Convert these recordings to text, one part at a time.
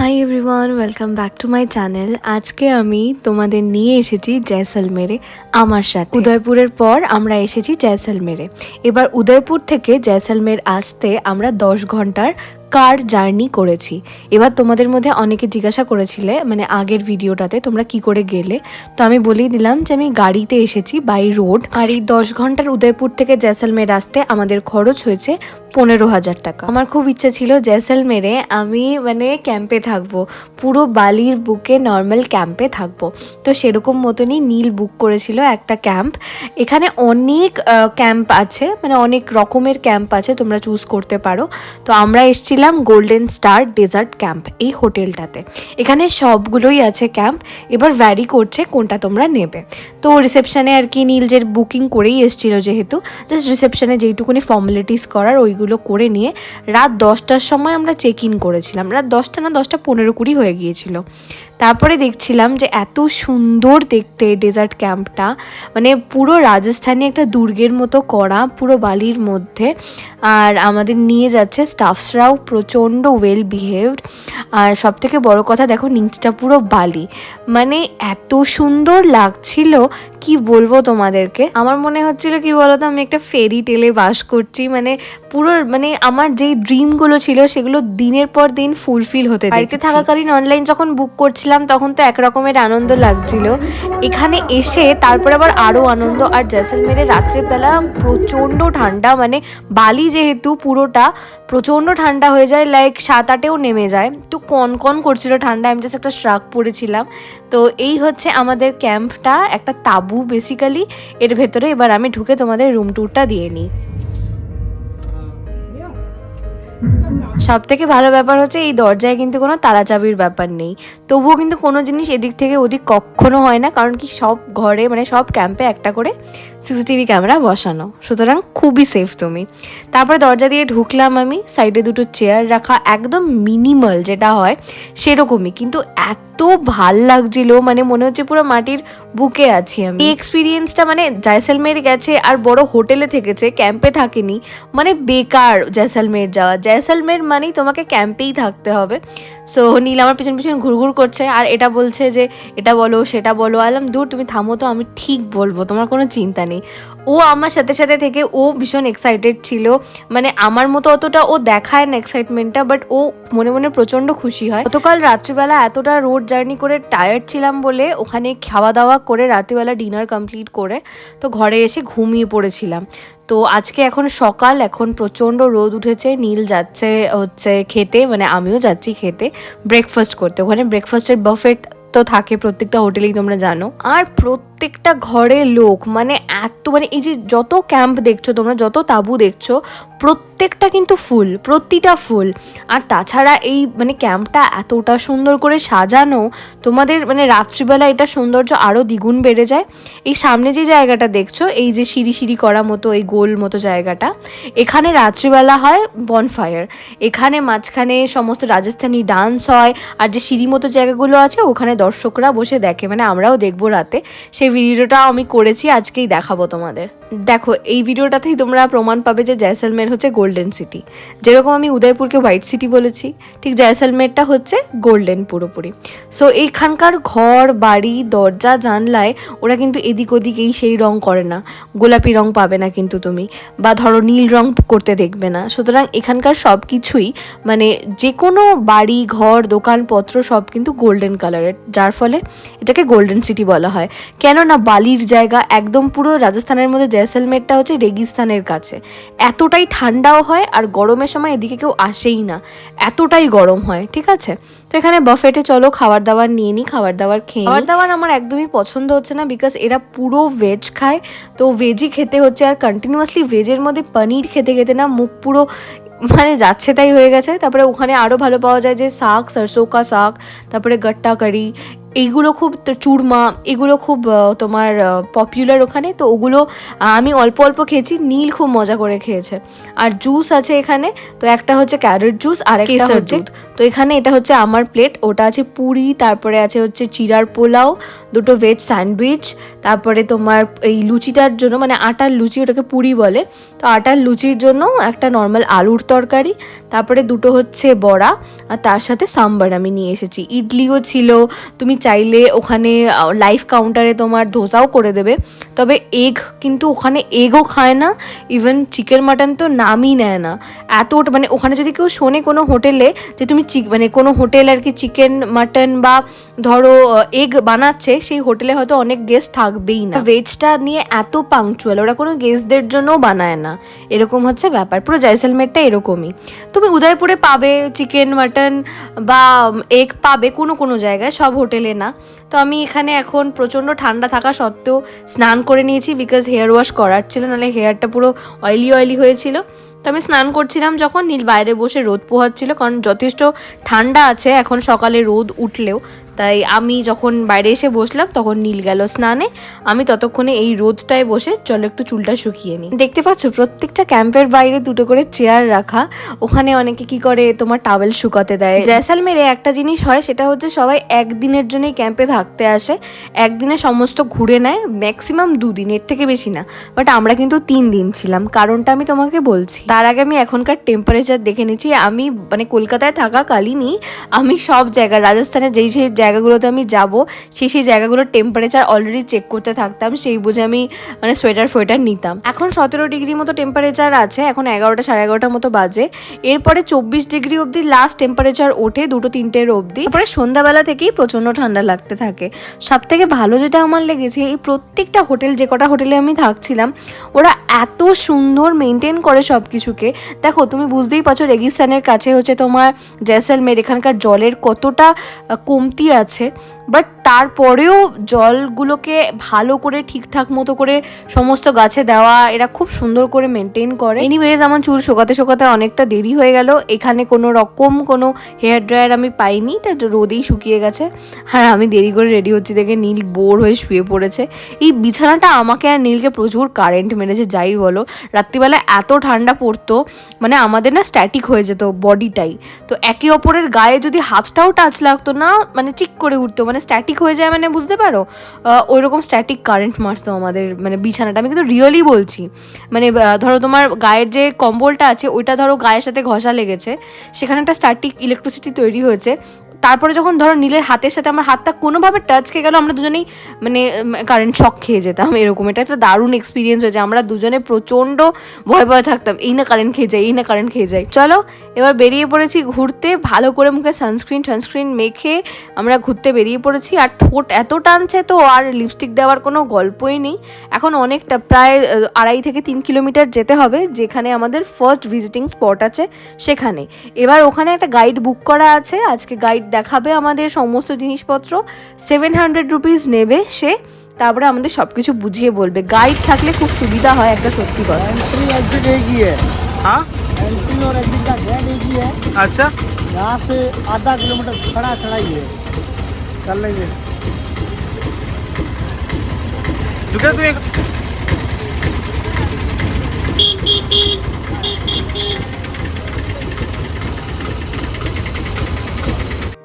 Hi everyone welcome back to my channel আজকে আমি তোমাদের নিয়ে এসেছি জয়সলমেরে, আমার সাথে। উদয়পুরের পর আমরা এসেছি জয়সলমেরে। এবার উদয়পুর থেকে জয়সলমের আসতে আমরা দশ ঘণ্টার কার জার্নি করেছি। এবার তোমাদের মধ্যে অনেকে জিজ্ঞাসা করেছিলে মানে আগের ভিডিওটাতে তোমরা কি করে গেলে? তো আমি বলেই দিলাম যে আমি গাড়িতে এসেছি বাই রোড আর এই দশ ঘণ্টার উদয়পুর থেকে জয়সলমের আসতে আমাদের খরচ হয়েছে পনেরো হাজার টাকা। আমার খুব ইচ্ছে ছিল জয়সলমেরে আমি মানে ক্যাম্পে থাকব, পুরো বালির বুকে নর্মাল ক্যাম্পে থাকব। তো সেরকম মতনই নীল বুক করেছিল একটা ক্যাম্প এখানে অনেক ক্যাম্প আছে মানে অনেক রকমের ক্যাম্প আছে তোমরা চুজ করতে পারো। তো আমরা এসেছিলাম গোল্ডেন স্টার ডেজার্ট ক্যাম্প এই হোটেলটাতে। এখানে সবগুলোই আছে ক্যাম্প এবার ভ্যারি করছে কোনটা তোমরা নেবে। তো রিসেপশানে আর কি নীলজের বুকিং করেই এসেছিল যেহেতু জাস্ট রিসেপশানে যেইটুকুনি ফর্মালিটিস করার ওইগুলো করে নিয়ে রাত দশটার সময় আমরা চেক ইন করেছিলাম। রাত দশটা না দশটা পনেরো কুড়ি হয়ে গিয়েছিল। তারপরে দেখছিলাম যে এত সুন্দর দেখতে ডেজার্ট ক্যাম্পটা মানে পুরো রাজস্থানে একটা দুর্গের মতো করা পুরো বালির মধ্যে। আর আমাদের নিয়ে যাচ্ছে স্টাফসরাও প্রচণ্ড ওয়েল বিহেভড আর সব থেকে বড় কথা দেখো নিচটা পুরো বালি। মানে এত সুন্দর লাগছিল কি বলব তোমাদেরকে? আমার মনে হচ্ছিল কি বলতো আমি একটা ফেরি টেলে বাস করছি। মানে পুরো মানে আমার যেই ড্রিমগুলো ছিল সেগুলো দিনের পর দিন ফুলফিল হতে বাড়িতে থাকাকালীন অনলাইন যখন বুক করছিলাম তখন তো এক রকমের আনন্দ লাগছিল। এখানে এসে তারপর আবার আরও আনন্দ। আর জয়সলমেরে রাত্রেবেলা প্রচণ্ড ঠান্ডা মানে বালি যেহেতু পুরোটা, প্রচণ্ড ঠান্ডা হয়ে যায় লাইক সাত আটেও নেমে যায়। তো কন কন করছিল ঠান্ডা, আমি জাস্ট একটা শ্রাক পরেছিলাম। তো এই হচ্ছে আমাদের ক্যাম্পটা, একটা তাবু বেসিক্যালি এর ভেতরে এবার আমি ঢুকে তোমাদের রুম ট্যুরটা দিয়ে নিই। সব থেকে ভালো ব্যাপার হচ্ছে এই দরজায় কিন্তু কোনো তালা চাবির ব্যাপার নেই। তবুও কিন্তু কোনো জিনিস এদিক থেকে ওদিক কখনো হয় না, কারণ কি সব ঘরে মানে সব ক্যাম্পে একটা করে সিসিটিভি ক্যামেরা বসানো। সুতরাং খুবই সেফ তুমি। তারপরে দরজা দিয়ে ঢুকলাম আমি সাইডে দুটো চেয়ার রাখা একদম মিনিমাল যেটা হয় সেরকমই। কিন্তু এত ভালো লাগছিল মানে মনে হচ্ছে পুরো মাটির বুকে আছি আমি। এই এক্সপিরিয়েন্সটা মানে জয়সলমের গেছে আর বড় হোটেলে থেকেছে ক্যাম্পে থাকেনি মানে বেকার জয়সলমের যাওয়া। জয়সলমের মানেই তোমাকে ক্যাম্পেই থাকতে হবে। সো নীল আমার পিছন পিছন ঘুরঘুর করছে আর এটা বলছে যে, এটা বলো, সেটা বলো। আলাম দূর, তুমি থামো তো, আমি ঠিক বলব, তোমার কোনো চিন্তা নেই। ও আমার সাথে সাথে থেকে ও ভীষণ এক্সাইটেড ছিল। মানে আমার মতো অতটা ও দেখায় না এক্সাইটমেন্টটা বাট ও মনে মনে প্রচণ্ড খুশি হয়। গতকাল রাত্রিবেলা এতটা রোড জার্নি করে টায়ার্ড ছিলাম বলে ওখানে খাওয়া দাওয়া করে রাত্রিবেলা ডিনার কমপ্লিট করে তো ঘরে এসে ঘুমিয়ে পড়েছিলাম। তো আজকে এখন সকাল, এখন প্রচণ্ড রোদ উঠেছে, নীল যাচ্ছে হচ্ছে খেতে মানে আমিও যাচ্ছি খেতে ব্রেকফাস্ট করতে। ওখানে ব্রেকফাস্টের বাফেট তো থাকে প্রত্যেকটা হোটেলেই তোমরা জানো। আর প্রত্যেকটা ঘরে লোক মানে এত মানে এই যে যত ক্যাম্প দেখছ তোমরা, যত তাবু দেখছ, প্রত্যেকটা কিন্তু ফুল, প্রতিটা ফুল। আর তাছাড়া এই মানে ক্যাম্পটা এতটা সুন্দর করে সাজানো, তোমাদের মানে রাত্রিবেলা এটা সৌন্দর্য আরও দ্বিগুণ বেড়ে যায়। এই সামনে যে জায়গাটা দেখছ, এই যে সিঁড়ি সিঁড়ি করা মতো, এই গোল মতো জায়গাটা, এখানে রাত্রিবেলা হয় বনফায়ার এখানে মাঝখানে সমস্ত রাজস্থানি ডান্স হয়, আর যে সিঁড়ি মতো জায়গাগুলো আছে, ওখানে দর্শকরা বসে দেখে মানে আমরাও দেখব রাতে। সেই ভিডিওটা আমি করেছি আজকেই দেখাবো তোমাদের। দেখো, এই ভিডিওটাতেই তোমরা প্রমাণ পাবে যে জয়সলমের হচ্ছে গোল্ডেন সিটি যেরকম আমি উদয়পুরকে হোয়াইট সিটি বলেছি, ঠিক জয়সলমেরটা হচ্ছে গোল্ডেন পুরোপুরি। সো এইখানকার ঘর, বাড়ি, দরজা, জানলায় ওরা কিন্তু এদিক ওদিক এই সেই রং করে না। গোলাপি রং পাবে না কিন্তু তুমি, বা ধরো নীল রং করতে দেখবে না। সুতরাং এখানকার সব কিছুই মানে যে কোনো বাড়ি, ঘর, দোকানপত্র সব কিন্তু গোল্ডেন কালারের যার ফলে এটাকে গোল্ডেন সিটি বলা হয়। কেননা বালির জায়গা একদম পুরো রাজস্থানের মধ্যে জয়সলমেরটা হচ্ছে রেগিস্তানের কাছে। এতটাই ঠান্ডাও হয় আর গরমের সময় এদিকে কেউ আসেই না। এতটাই গরম হয়, ঠিক আছে? তো এখানে বাফেটে চলো খাবার দাবার নিয়ে নিই খাবার দাবার খেয়ে খাবার দাবার আমার একদমই পছন্দ হচ্ছে না বিকজ এরা পুরো ভেজ খায়। তো ভেজই খেতে হচ্ছে আর কন্টিনিউয়াসলি ভেজের মধ্যে পনির খেতে খেতে না মুখ পুরো মানে যাচ্ছে তাই হয়ে গেছে। তারপরে ওখানে আরও ভালো পাওয়া যায় যে শাক, সরষো কা শাক, তারপরে গট্টা কারি এইগুলো খুব চুরমা এগুলো খুব তোমার পপুলার ওখানে। তো ওগুলো আমি অল্প অল্প খেয়েছি নীল খুব মজা করে খেয়েছে। আর জুস আছে এখানে তো একটা হচ্ছে ক্যারেট জুস আর একটা হচ্ছে তো এখানে এটা হচ্ছে আমার প্লেট ওটা আছে পুরি তারপরে আছে হচ্ছে চিরার পোলাও দুটো ভেজ স্যান্ডউইচ তারপরে তোমার এই লুচিটার জন্য মানে আটার লুচি ওটাকে পুরি বলে। তো আটার লুচির জন্য একটা নর্মাল আলুর তরকারি তারপরে দুটো হচ্ছে বড়া আর তার সাথে সাম্বার আমি নিয়ে এসেছি। ইডলিও ছিল তুমি চাইলে ওখানে লাইফ কাউন্টারে তোমার ধোসাও করে দেবে। তবে এগ কিন্তু ওখানে এগও খায় না ইভেন চিকেন মাটন তো নামই নেয় না। এত মানে ওখানে যদি কেউ শোনে কোনো হোটেলে যে তুমি চিক মানে কোনো হোটেল আর কি চিকেন মাটন বা ধরো এগ বানাচ্ছে, সেই হোটেলে হয়তো অনেক গেস্ট থাকবেই না। ভেজটা নিয়ে এত পাংচুয়াল ওরা কোনো গেস্টদের জন্যও বানায় না। এরকম হচ্ছে ব্যাপার। পুরো জয়সলমেরটা এরকমই। তুমি উদয়পুরে পাবে চিকেন মাটন বা এগ পাবে কোনো কোনো জায়গায়, সব হোটেলে না। তো আমি এখানে এখন প্রচণ্ড ঠান্ডা থাকা সত্ত্বেও স্নান করে নিয়েছি বিকজ হেয়ার ওয়াশ করার ছিল, নাহলে হেয়ারটা পুরো অয়েলি অয়েলি হয়েছিল। তো আমি স্নান করছিলাম যখন নীল বাইরে বসে রোদ পোহাচ্ছিল, কারণ যথেষ্ট ঠান্ডা আছে এখন সকালে রোদ উঠলেও। তাই আমি যখন বাইরে এসে বসলাম, তখন নীল গেল স্নানে। আমি ততক্ষণে এই রোদটায় বসে চলো একটু চুলটা শুকিয়ে নিই। দেখতে পাচ্ছ, প্রত্যেকটা ক্যাম্পের বাইরে দুটো করে চেয়ার রাখা। ওখানে অনেকে কি করে, তোমার টাওয়েল শুকাতে দেয়। জয়সালমেরে একটা জিনিস হয়, সেটা হচ্ছে সবাই একদিনের জন্যই ক্যাম্পে থাকতে আসে। একদিনে সমস্ত ঘুরে নেয়, ম্যাক্সিমাম দুদিন, এর থেকে বেশি না। বাট আমরা কিন্তু তিন দিন ছিলাম, কারণটা আমি তোমাকে বলছি। তার আগে আমি এখনকার টেম্পারেচার দেখে নিচ্ছি, আমি মানে কলকাতায় থাকা থাকাকালীনই আমি সব জায়গা রাজস্থানের যেই সেই জায়গাগুলোতে আমি যাব, সেই সেই জায়গাগুলোর টেম্পারেচার অলরেডি চেক করতে থাকতাম, সেই বুঝে আমি মানে সোয়েটার ফোয়েটার নিতাম। এখন সতেরো ডিগ্রি মতো টেম্পারেচার আছে, এখন এগারোটা সাড়ে এগারোটার মতো বাজে। এরপরে চব্বিশ ডিগ্রি অবধি লাস্ট টেম্পারেচার ওঠে, দুটো তিনটের অবধি। তারপরে সন্ধ্যাবেলা থেকেই প্রচণ্ড ঠান্ডা লাগতে থাকে। সব থেকে ভালো যেটা আমার লেগেছে, এই প্রত্যেকটা হোটেল, যে কটা হোটেলে আমি থাকছিলাম, ওরা এত সুন্দর মেনটেন করে সব কিছুকে দেখো, তুমি বুঝতেই পারছ, রেগিস্তানের কাছে হচ্ছে তোমার জয়সলমের এখানকার জলের কতটা কমতি আছে বাট তারপরেও জলগুলোকে ভালো করে, ঠিকঠাক মতো করে সমস্ত গাছে দেওয়া, এরা খুব সুন্দর করে মেনটেন করে। এনিওয়েজ আমার চুল শোকাতে শোকাতে অনেকটা দেরি হয়ে গেল। এখানে কোনো রকম কোনো হেয়ার ড্রায়ার আমি পাইনি, এটা রোদেই শুকিয়ে গেছে। আর আমি দেরি করে রেডি হচ্ছি দেখে নীল বোর হয়ে শুয়ে পড়েছে। এই বিছানাটা আমাকে আর নীলকে প্রচুর কারেন্ট মেরেছে, যাই বলো। রাত্রিবেলা এত ঠান্ডা পড়তো মানে আমাদের না স্ট্যাটিক হয়ে যেত বডিটাই তো একে অপরের গায়ে যদি হাতটাও টাচ লাগতো না মানে চিক করে উঠতো মানে স্ট্যাটিক হয়ে যায় মানে বুঝতে পারো? ওই রকম স্ট্যাটিক কারেন্ট মারতো আমাদের মানে বিছানাটা। আমি কিন্তু রিয়েলি বলছি। মানে ধরো তোমার গায়ের যে কম্বলটা আছে, ওইটা ধরো গায়ের সাথে ঘষা লেগেছে। সেখানে একটা স্ট্যাটিক ইলেকট্রিসিটি তৈরি হয়েছে। তারপরে যখন ধরো নীলের হাতের সাথে আমার হাতটা কোনোভাবে টাচ খেয়ে গেল, আমরা দুজনেই মানে কারেন্ট শক খেয়ে যেতাম এরকম। এটা একটা দারুণ এক্সপিরিয়েন্স হয়েছে। আমরা দুজনে প্রচণ্ড ভয় ভয় থাকতাম, এই না কারেন্ট খেয়ে যায়, এই না কারেন্ট খেয়ে যায়। চলো, এবার বেরিয়ে পড়েছি ঘুরতে, ভালো করে মুখে সানস্ক্রিন সানস্ক্রিন মেখে আমরা ঘুরতে বেরিয়ে পড়েছি। আর ঠোঁট এত টানছে তো, আর লিপস্টিক দেওয়ার কোনো গল্পই নেই। এখন অনেকটা, প্রায় আড়াই থেকে তিন কিলোমিটার যেতে হবে, যেখানে আমাদের ফার্স্ট ভিজিটিং স্পট আছে সেখানে। এবার ওখানে একটা গাইড বুক করা আছে। আজকে গাইড দেখাবে আমাদের সমস্ত জিনিসপত্র সেভেন হান্ড্রেড রুপিস নেবে সে তারপরে আমাদের সব কিছু বুঝিয়ে বলবে গাইড থাকলে খুব সুবিধা হয় একটা সত্যি কথা एंट्री एग्जिट एक ही है हाँ एंट्री और एग्जिट का गेट एक ही है अच्छा यहाँ से आधा किलोमीटर खड़ा चढ़ाई है चल लेंगे तू क्या तू एक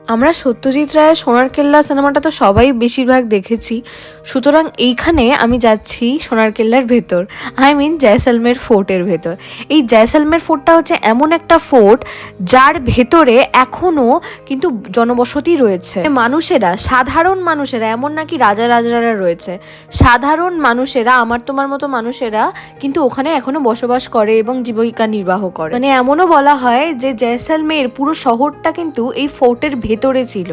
আমরা সত্যজিৎ রায়ের সোনার কেল্লা সিনেমাটা তো সবাই বেশিরভাগ দেখেছি। সুতরাং এইখানে আমি যাচ্ছি সোনার কেল্লার ভেতর। আই মিন জয়সলমের ফোর্টের ভেতর। এই জয়সলমের ফোর্টটা হচ্ছে এমন একটা ফোর্ট যার ভেতরে এখনও কিন্তু জনবসতি রয়েছে। মানুষেরা, সাধারণ মানুষেরা, এমন নাকি রাজা রাজারা রয়েছে। সাধারণ মানুষেরা, আমার তোমার মতো মানুষেরা কিন্তু ওখানে এখনও বসবাস করে এবং জীবিকা নির্বাহ করে। মানে এমনও বলা হয় যে জয়সলমের পুরো শহরটা কিন্তু এই ফোর্টের ভেতরে ছিল।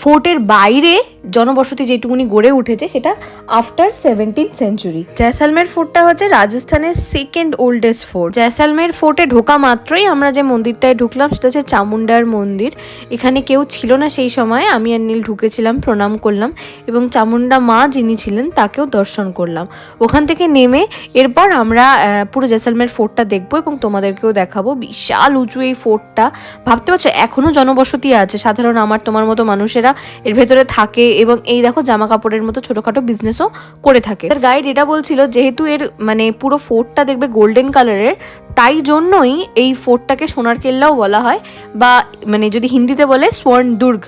ফোর্টের বাইরে জনবসতি যেটুকুনি গড়ে উঠেছে সেটা আফটার সেভেন্টিন সেঞ্চুরি জয়সালমের ফোর্টটা হচ্ছে রাজস্থানের সেকেন্ড ওল্ডেস্ট ফোর্ট জয়সালমের ফোর্টে ঢোকা মাত্রই আমরা যে মন্দিরটায় ঢুকলাম সেটা হচ্ছে চামুন্ডার মন্দির। এখানে কেউ ছিল না সেই সময়, আমি আর নীল ঢুকেছিলাম, প্রণাম করলাম এবং চামুন্ডা মা যিনি ছিলেন তাকেও দর্শন করলাম। ওখান থেকে নেমে এরপর আমরা পুরো জয়সালমের ফোর্টটা দেখব এবং তোমাদেরকেও দেখাবো। বিশাল উঁচু এই ফোর্টটা। ভাবতে পারছ, এখনও জনবসতি আছে, সাধারণ সাধারণ আমার, তোমার মতো মানুষেরা এর ভেতরে থাকে এবং এই দেখো জামা কাপড়ের মতো ছোটোখাটো বিজনেসও করে থাকে। তার গাইড এটা বলছিল, যেহেতু এর মানে পুরো ফোর্টটা দেখবে গোল্ডেন কালারের তাই জন্যই এই ফোর্টটাকে সোনার কেল্লাও বলা হয় বা মানে যদি হিন্দিতে বলে স্বর্ণ দুর্গ।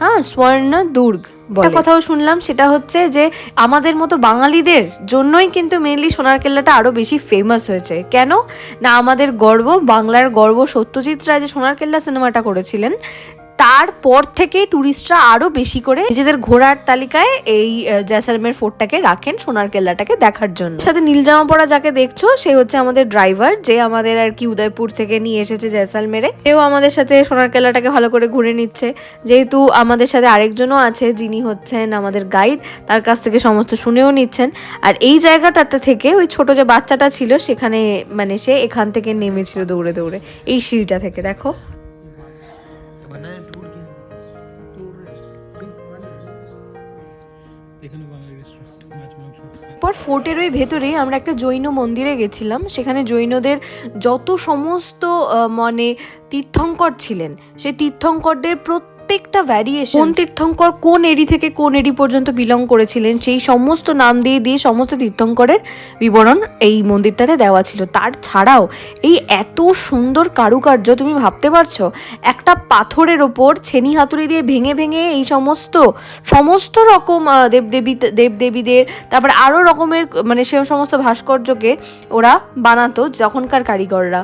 হ্যাঁ স্বর্ণ দুর্গ একটা কথাও শুনলাম, সেটা হচ্ছে যে আমাদের মতো বাঙালিদের জন্যই কিন্তু মেনলি সোনার কেল্লাটা আরও বেশি ফেমাস হয়েছে। কেন? না, আমাদের গর্ব, বাংলার গর্ব সত্যজিৎ রায় যে সোনার কেল্লা সিনেমাটা করেছিলেন তারপর থেকে ট্যুরিস্টরা আরও বেশি করে নিজেদের ঘোরার তালিকায় এই জয়সালমের ফোর্টটাকে রাখেন, সোনার কেল্লাটাকে দেখার জন্য। সাথে নীল জামা পরা যাকে দেখছ, সে হচ্ছে আমাদের ড্রাইভার যে আমাদের আর কি উদয়পুর থেকে নিয়ে এসেছে জয়সালমেরে এও আমাদের সাথে সোনার কেল্লাটাকে ভালো করে ঘুরে নিচ্ছে। যেহেতু আমাদের সাথে আরেকজনও আছে, যিনি হচ্ছেন আমাদের গাইড তার কাছ থেকে সমস্ত শুনেও নিচ্ছেন। আর এই জায়গাটাতে থেকে ওই ছোট যে বাচ্চাটা ছিল, সেখানে মানে সে এখান থেকে নেমেছিল দৌড়ে দৌড়ে। এই সিঁড়িটা থেকে, দেখো। মাংস পর ফোর্টের ওই ভেতরে আমরা একটা জৈন মন্দিরে গেছিলাম। সেখানে জৈনদের যত সমস্ত মানে তীর্থঙ্কর ছিলেন, সেই তীর্থঙ্করদের প্রত্যেকটা ভ্যারিয়েশন কোন তীর্থঙ্কর কোন এরি থেকে কোন এরি পর্যন্ত বিলং করেছিলেন, সেই সমস্ত নাম দিয়ে দিয়ে সমস্ত তীর্থঙ্করের বিবরণ এই মন্দিরটাতে দেওয়া ছিল। তার ছাড়াও এই এত সুন্দর কারুকার্য তুমি ভাবতে পারছ? একটা পাথরের ওপর ছেনি হাতুড়ি দিয়ে ভেঙে ভেঙে এই সমস্ত সমস্ত রকম দেবদেবী, দেবদেবীদের, তারপর আরও রকমের মানে সে সমস্ত ভাস্কর্যকে ওরা বানাতো যখনকার কারিগররা।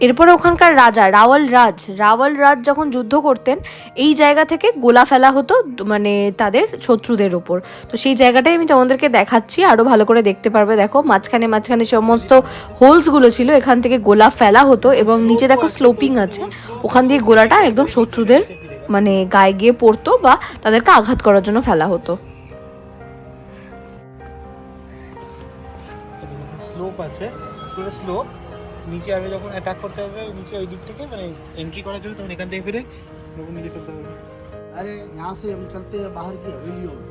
এরপরে ওখানকার রাজা, রাওয়াল রাজ রাওয়াল রাজ যখন যুদ্ধ করতেন, এই জায়গা থেকে গোলা ফেলা হতো মানে তাদের শত্রুদের ওপর। তো সেই জায়গাটাই আমি তোমাদেরকে দেখাচ্ছি আরও ভালো করে দেখতে পারবে। দেখো, মাঝখানে মাঝখানে সমস্ত হোলসগুলো ছিল, এখান থেকে গোলা ফেলা হতো এবং নিচে দেখো স্লোপিং আছে। ওখান দিয়ে গোলাটা একদম শত্রুদের মানে গায়ে গিয়ে পড়তো বা তাদেরকে আঘাত করার জন্য ফেলা হতো। স্লোপ আছে। পুরো স্লোপ নিচে আমি যখন অ্যাটাক করতে হবে নিচে ওই দিক থেকে মানে এন্ট্রি করার জন্য তখন এখান থেকে ফিরে তখন নিচে ফেলতে হবে अरे यहाँ से हम चलते हैं बाहर की हवेलियों में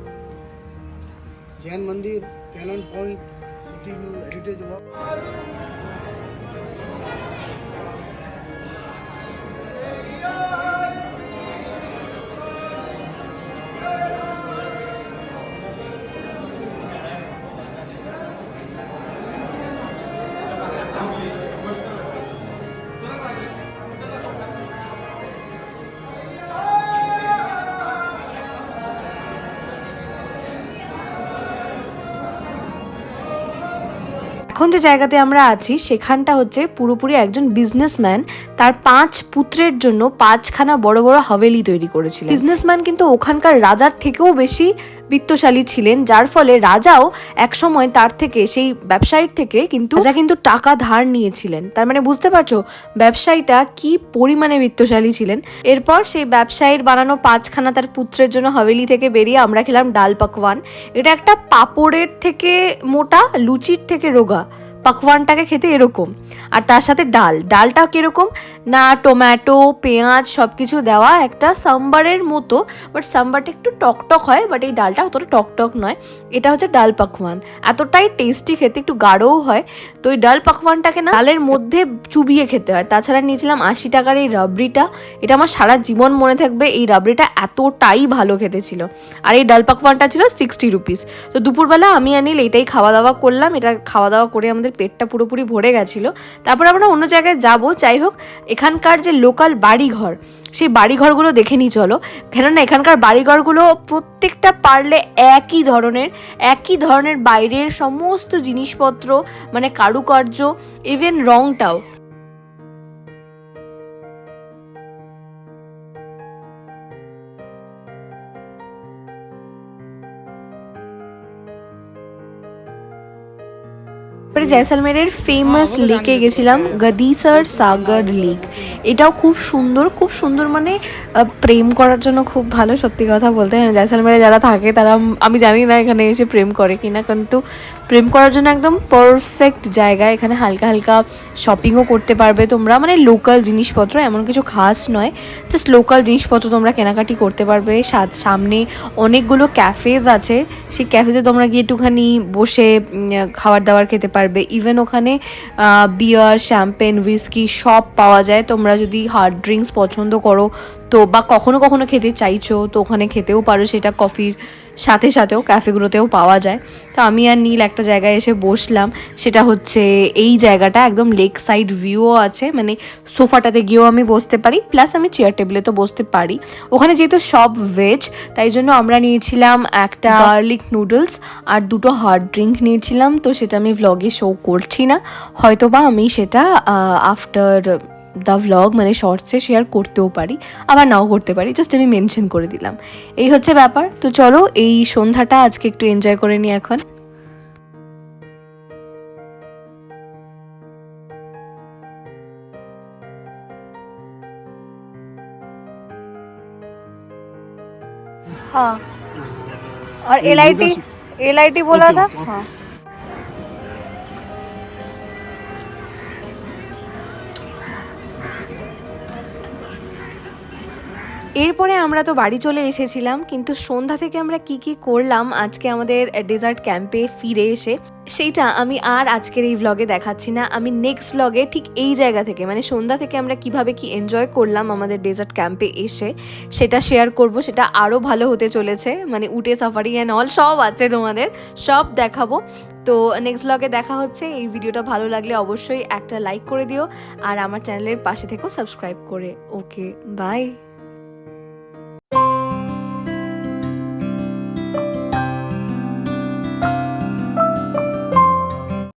जैन मंदिर cannon point city view heritage walk এখন যে জায়গাতে আমরা আছি, সেখানটা হচ্ছে পুরোপুরি একজন বিজনেসম্যান তার পাঁচ পুত্রের জন্য পাঁচখানা বড় বড় হাভেলি তৈরি করেছিল বিজনেসম্যান কিন্তু ওখানকার রাজার থেকেও বেশি বিত্তশালী ছিলেন, যার ফলে রাজাও একসময় তার থেকে, সেই ব্যবসায়ীর থেকে কিন্তু রাজা কিন্তু টাকা ধার নিয়েছিলেন। তার মানে বুঝতে পারছ ব্যবসায়ীটা কি পরিমাণে বিত্তশালী ছিলেন। এরপর সেই ব্যবসায়ীর বানানো পাঁচখানা তার পুত্রের জন্য হাভেলি থেকে বেরিয়ে আমরা খেলাম ডাল পাকওয়ান। এটা একটা পাপড়ের থেকে মোটা, লুচির থেকে রোগা। পাকওয়ানটাকে খেতে এরকম। আর তার সাথে ডাল। ডালটা কীরকম? না টোম্যাটো পেঁয়াজ সব কিছু দেওয়া একটা সাম্বারের মতো বাট সাম্বারটা একটু টকটক হয় বাট এই ডালটা অতটা টকটক নয়। এটা হচ্ছে ডাল পাকওয়ান। এতটাই টেস্টি খেতে, একটু গাঢ়ও হয়। তো এই ডাল পাকওয়ানটাকে না ডালের মধ্যে চুবিয়ে খেতে হয়। তাছাড়া নিয়েছিলাম আশি টাকার এই রাবড়িটা। এটা আমার সারা জীবন মনে থাকবে এই রাবড়িটা এতটাই ভালো খেতে ছিল। আর এই ডাল পাকওয়ানটা ছিল সিক্সটি রুপিস তো দুপুরবেলা আমি আনিল এটাই খাওয়া দাওয়া করলাম। এটা খাওয়া দাওয়া করে আমাদের পেটটা পুরোপুরি ভরে গেছিল। তারপর আমরা অন্য জায়গায় যাব। যাই হোক, এখানকার যে লোকাল বাড়িঘর, সেই বাড়িঘরগুলো দেখে নিই, চলো। কেননা এখানকার বাড়িঘরগুলো প্রত্যেকটা পারলে একই ধরনের একই ধরনের বাইরের সমস্ত জিনিসপত্র মানে কারুকার্য ইভেন রংটাও। জয়সালমেরের ফেমাস লেকে গেছিলাম গদিসার সাগর লেক এটাও খুব সুন্দর খুব সুন্দর মানে প্রেম করার জন্য খুব ভালো সত্যি কথা বলতে। মানে জয়সালমেরে যারা থাকে তারা আমি জানি না এখানে এসে প্রেম করে কিনা কিন্তু প্রেম করার জন্য একদম পারফেক্ট জায়গা। এখানে হালকা হালকা শপিংও করতে পারবে তোমরা। মানে লোকাল জিনিসপত্র এমন কিছু খাস নয়। জাস্ট লোকাল জিনিসপত্র তোমরা কেনাকাটি করতে পারবে। সামনে অনেকগুলো ক্যাফেজ আছে। সেই ক্যাফেজে তোমরা গিয়ে একটুখানি বসে খাবার দাবার খেতে পারবে। ইভেন ওখানে বিয়ার শ্যাম্পেন উইস্কি সব পাওয়া যায়। তোমরা যদি হার্ড ড্রিঙ্কস পছন্দ করো, তো বা কখনো কখনো খেতে চাইছো, তো ওখানে খেতেও পারো সেটা কফির সাথে সাথেও ক্যাফেগুলোতেও পাওয়া যায়। তো আমি আর নীল একটা জায়গায় এসে বসলাম। সেটা হচ্ছে এই জায়গাটা, একদম লেক সাইড ভিউও আছে। মানে সোফাটাতে গিয়েও আমি বসতে পারি প্লাস আমি চেয়ার টেবিলে তো বসতে পারি। ওখানে যেহেতু সব ভেজ তাই জন্য আমরা নিয়েছিলাম একটা গার্লিক নুডলস আর দুটো হার্ড ড্রিঙ্ক নিয়েছিলাম। তো সেটা আমি ভ্লগে শো করছি না। হয়তোবা আমি সেটা আফটার দ্য ভ্লগ মানে শর্টসে শেয়ার করতেও পারি আবার নাও করতে পারি জাস্ট আমি মেনশন করে দিলাম এই হচ্ছে ব্যাপার তো চলো এই সন্ধ্যাটা আজকে একটু এনজয় করে নিই এখন हाँ और L I T L I T बोला था हाँ এরপরে আমরা তো বাড়ি চলে এসেছিলাম, কিন্তু সন্ধ্যা থেকে আমরা কি কি করলাম, আজকে আমাদের ডেজার্ট ক্যাম্পে ফিরে এসে, সেইটা আমি আর আজকের এই ভ্লগে দেখাচ্ছি না। আমি নেক্সট ভ্লগে ঠিক এই জায়গা থেকে মানে সন্ধ্যা থেকে আমরা কীভাবে কি এনজয় করলাম আমাদের ডেজার্ট ক্যাম্পে এসে, সেটা শেয়ার করব, সেটা আরও ভালো হতে চলেছে। মানে উটে সাফারি অ্যান্ড অল সব আছে তোমাদের, সব দেখাবো। তো নেক্সট ভ্লগে দেখা হচ্ছে। এই ভিডিওটা ভালো লাগলে অবশ্যই একটা লাইক করে দিও, আর আমার চ্যানেলের পাশে থেকেও সাবস্ক্রাইব করে। Okay bye